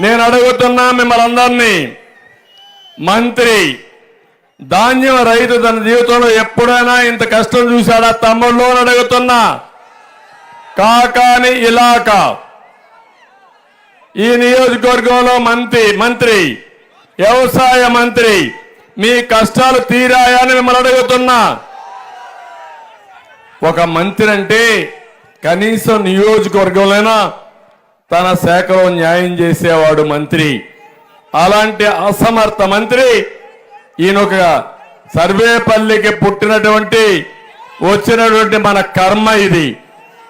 నేను అడుగుతున్నా మిమ్మల్ని అందరినీ. మంత్రి ధాన్యం రైతు తన జీవితంలో ఎప్పుడైనా ఇంత కష్టం చూశాడా? తమ్ముళ్ళు అని అడుగుతున్నా. కాకాని ఇలాకా. ఈ నియోజకవర్గంలో మంత్రి మంత్రి వ్యవసాయ మంత్రి మీ కష్టాలు తీరాయని మిమ్మల్ని అడుగుతున్నా. ఒక మంత్రి అంటే కనీసం నియోజకవర్గంలోనా తన శాఖలో న్యాయం చేసేవాడు మంత్రి. అలాంటి అసమర్థ మంత్రి ఈయన ఒక సర్వేపల్లికి పుట్టినటువంటి వచ్చినటువంటి మన కర్మ ఇది.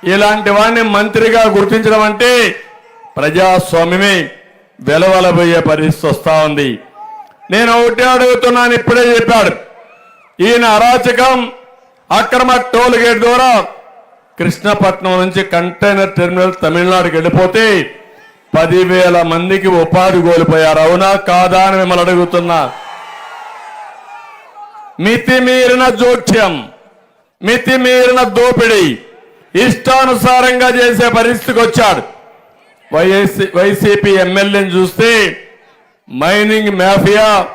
ఇలాంటి వాడిని మంత్రిగా గుర్తించడం అంటే ప్రజాస్వామ్యమే వెలవలబోయే పరిస్థితి వస్తూ ఉంది. నేను ఒకటే అడుగుతున్నాను ఇప్పుడే చెప్పాడు. ఈయన అరాచకం అక్రమ టోల్ గేట్ ద్వారా కృష్ణపట్నం నుంచి కంటైనర్ టెర్మినల్ తమిళనాడుకి వెళ్ళిపోతే పదివేల మందికి ఉపాధి కోల్పోయారు. అవునా కాదా అని మిమ్మల్ని అడుగుతున్నా. మితిమీరిన జోక్యం మితిమీరిన దోపిడీ ఇష్టానుసారంగా చేసే పరిస్థితికి వచ్చాడు. వైఎస్సీ వైసీపీ ఎమ్మెల్యేని చూస్తే మైనింగ్ మాఫియా.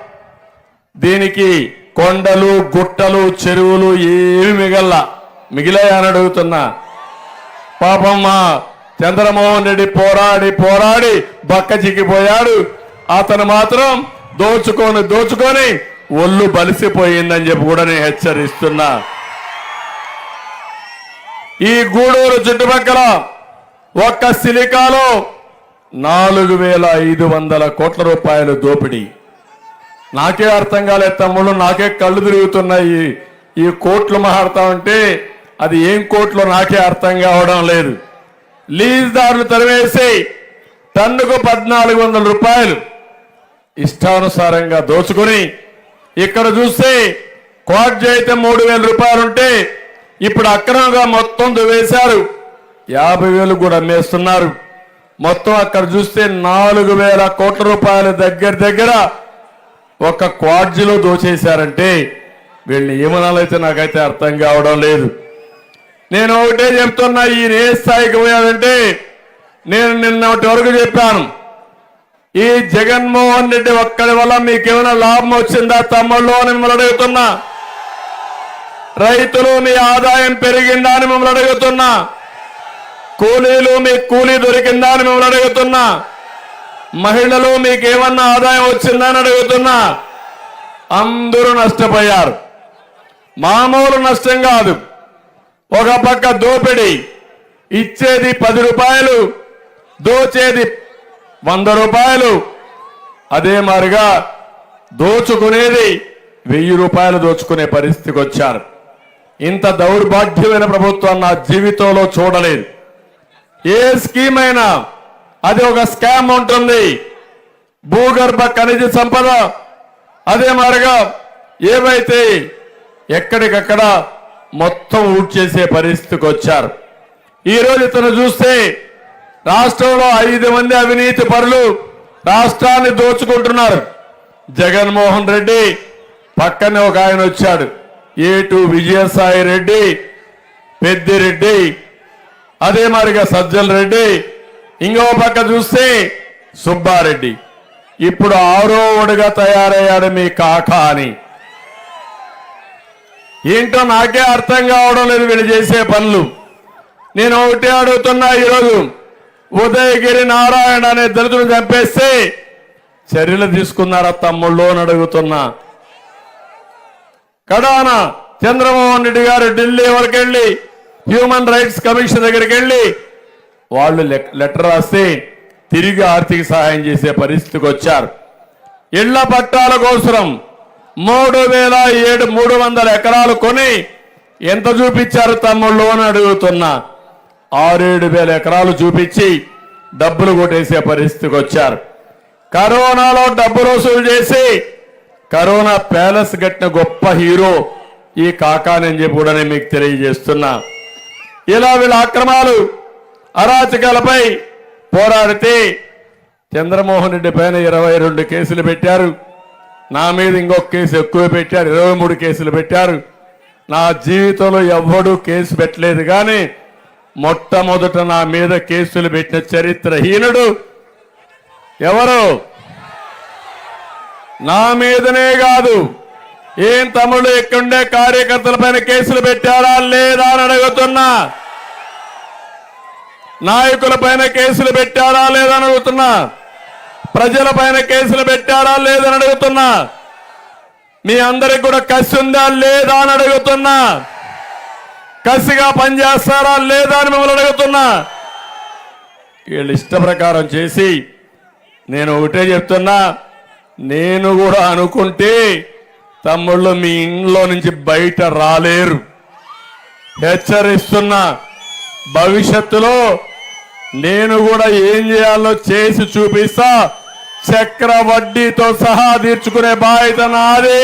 దీనికి కొండలు గుట్టలు చెరువులు ఏమి మిగల్లా. మిగిలాయని అడుగుతున్నా. పాపం మా చంద్రమోహన్ రెడ్డి పోరాడి పోరాడి బక్క చిక్కిపోయాడు. అతను మాత్రం దోచుకొని దోచుకొని ఒళ్ళు బలిసిపోయిందని చెప్పి కూడా నేను హెచ్చరిస్తున్నా. ఈ గూడూరు చుట్టుపక్కల ఒక్క సిలికాలో నాలుగు వేల ఐదు వందల కోట్ల రూపాయలు దోపిడీ. నాకే అర్థం కాలేదు తమ్ముళ్ళు నాకే కళ్ళు తిరుగుతున్నాయి. ఈ కోట్లు మాట్లాడతా ఉంటే అది ఏం కోట్లు నాకే అర్థం కావడం లేదు. లీజుదారులు తరివేసి టన్నుకు పద్నాలుగు వందల రూపాయలు ఇష్టానుసారంగా దోచుకుని ఇక్కడ చూస్తే కోట్ అయితే మూడు వేల రూపాయలు ఉంటే ఇప్పుడు అక్రమంగా మొత్తం దువేశారు యాభై వేలు కూడా అమ్మేస్తున్నారు. మొత్తం అక్కడ చూస్తే నాలుగు వేల కోట్ల రూపాయల దగ్గర దగ్గర ఒక క్వాడ్జీలో దోచేశారంటే వీళ్ళని ఏమనాలైతే నాకైతే అర్థం కావడం లేదు. నేను ఒకటే చెప్తున్నా ఈయన ఏ స్థాయికి పోయాడంటే నేను నిన్నటి వరకు చెప్పాను. ఈ జగన్మోహన్ రెడ్డి ఒక్కడి వల్ల మీకేమైనా లాభం వచ్చిందా తమ్ముళ్ళు అని మిమ్మల్ని అడుగుతున్నా. రైతులు మీ ఆదాయం పెరిగిందా అని మిమ్మల్ని అడుగుతున్నా. కూలీలు మీ కూలీ దొరికిందా అని మిమ్మల్ని అడుగుతున్నా. మహిళలు మీకేమన్నా ఆదాయం వచ్చిందా అని అడుగుతున్నా. అందరూ నష్టపోయారు. మామూలు నష్టం కాదు. ఒక పక్క దోపిడీ. ఇచ్చేది పది రూపాయలు దోచేది వంద రూపాయలు. అదే మారిగా దోచుకునేది వెయ్యి రూపాయలు దోచుకునే పరిస్థితికి వచ్చారు. ఇంత దౌర్భాగ్యమైన ప్రభుత్వం నా జీవితంలో చూడలేదు. ఏ స్కీమ్ అయినా అది ఒక స్కామ్ ఉంటుంది. భూగర్భ ఖనిజ సంపద. అదే మారిగా ఏవైతే ఎక్కడికక్కడ మొత్తం ఊట్ చేసే పరిస్థితికి వచ్చారు. ఈరోజు ఇతను చూస్తే రాష్ట్రంలో ఐదు మంది అవినీతి పరులు రాష్ట్రాన్ని దోచుకుంటున్నారు. జగన్మోహన్ రెడ్డి పక్కనే ఒక ఆయన వచ్చాడు. ఏటు విజయసాయి రెడ్డి పెద్దిరెడ్డి అదే మారిగా సజ్జల రెడ్డి ఇంకో పక్క చూస్తే సుబ్బారెడ్డి. ఇప్పుడు ఆరో ఒడిగా తయారయ్యాడు మీ కాకా అని. ఏంటో నాకే అర్థం కావడం లేదు వీళ్ళు చేసే పనులు. నేను ఒకటే అడుగుతున్నా ఈరోజు ఉదయగిరి నారాయణ అనే దళితులు చంపేస్తే చర్యలు తీసుకున్నారా తమ్ముళ్ళు అని అడుగుతున్నా. కడాన చంద్రమోహన్ రెడ్డి గారు ఢిల్లీ వరకు వెళ్ళి హ్యూమన్ రైట్స్ కమిషన్ దగ్గరికి వెళ్ళి వాళ్ళు లెటర్ రాస్తే తిరిగి ఆర్థిక సహాయం చేసే పరిస్థితికి వచ్చారు. ఇళ్ళ పట్టాల కోసరం మూడు వేల ఏడు మూడు వందల ఎకరాలు కొని ఎంత చూపించారు తమ్ముళ్ళు అని అడుగుతున్నా. ఆరేడు వేల ఎకరాలు చూపించి డబ్బులు కొట్టేసే పరిస్థితికి వచ్చారు. కరోనాలో డబ్బులు వసూలు చేసి కరోనా ప్యాలెస్ కట్టిన గొప్ప హీరో ఈ కాకానని చెప్పి కూడా నేను మీకు తెలియజేస్తున్నా. ఇలా వీళ్ళ అక్రమాలు అరాచకాలపై పోరాడితే చంద్రమోహన్ రెడ్డి పైన ఇరవై రెండు కేసులు పెట్టారు. నా మీద ఇంకొక కేసు ఎక్కువ పెట్టారు ఇరవై మూడు కేసులు పెట్టారు. నా జీవితంలో ఎవ్వడూ కేసు పెట్టలేదు కానీ మొట్టమొదట నా మీద కేసులు పెట్టిన చరిత్రహీనుడు ఎవరు? నా మీదనే కాదు ఏం తమ్ముడు ఇక్కడుండే కార్యకర్తల పైన కేసులు పెట్టారా లేదా అని అడుగుతున్నా. నాయకుల పైన కేసులు పెట్టారా లేదా అని అడుగుతున్నా. ప్రజల పైన కేసులు పెట్టారా లేదని అడుగుతున్నా. మీ అందరికి కూడా కసి ఉందా లేదా అని అడుగుతున్నా. కసిగా పనిచేస్తారా లేదా అని మిమ్మల్ని అడుగుతున్నా. వీళ్ళు ఇష్ట ప్రకారం చేసి నేను ఒకటే చెప్తున్నా. నేను కూడా అనుకుంటే తమ్ముళ్ళు మీ ఇంట్లో నుంచి బయట రాలేరు. హెచ్చరిస్తున్నా. భవిష్యత్తులో నేను కూడా ఏం చేయాలో చేసి చూపిస్తా. చక్ర వడ్డీతో సహా తీర్చుకునే బాధ్యత నాది.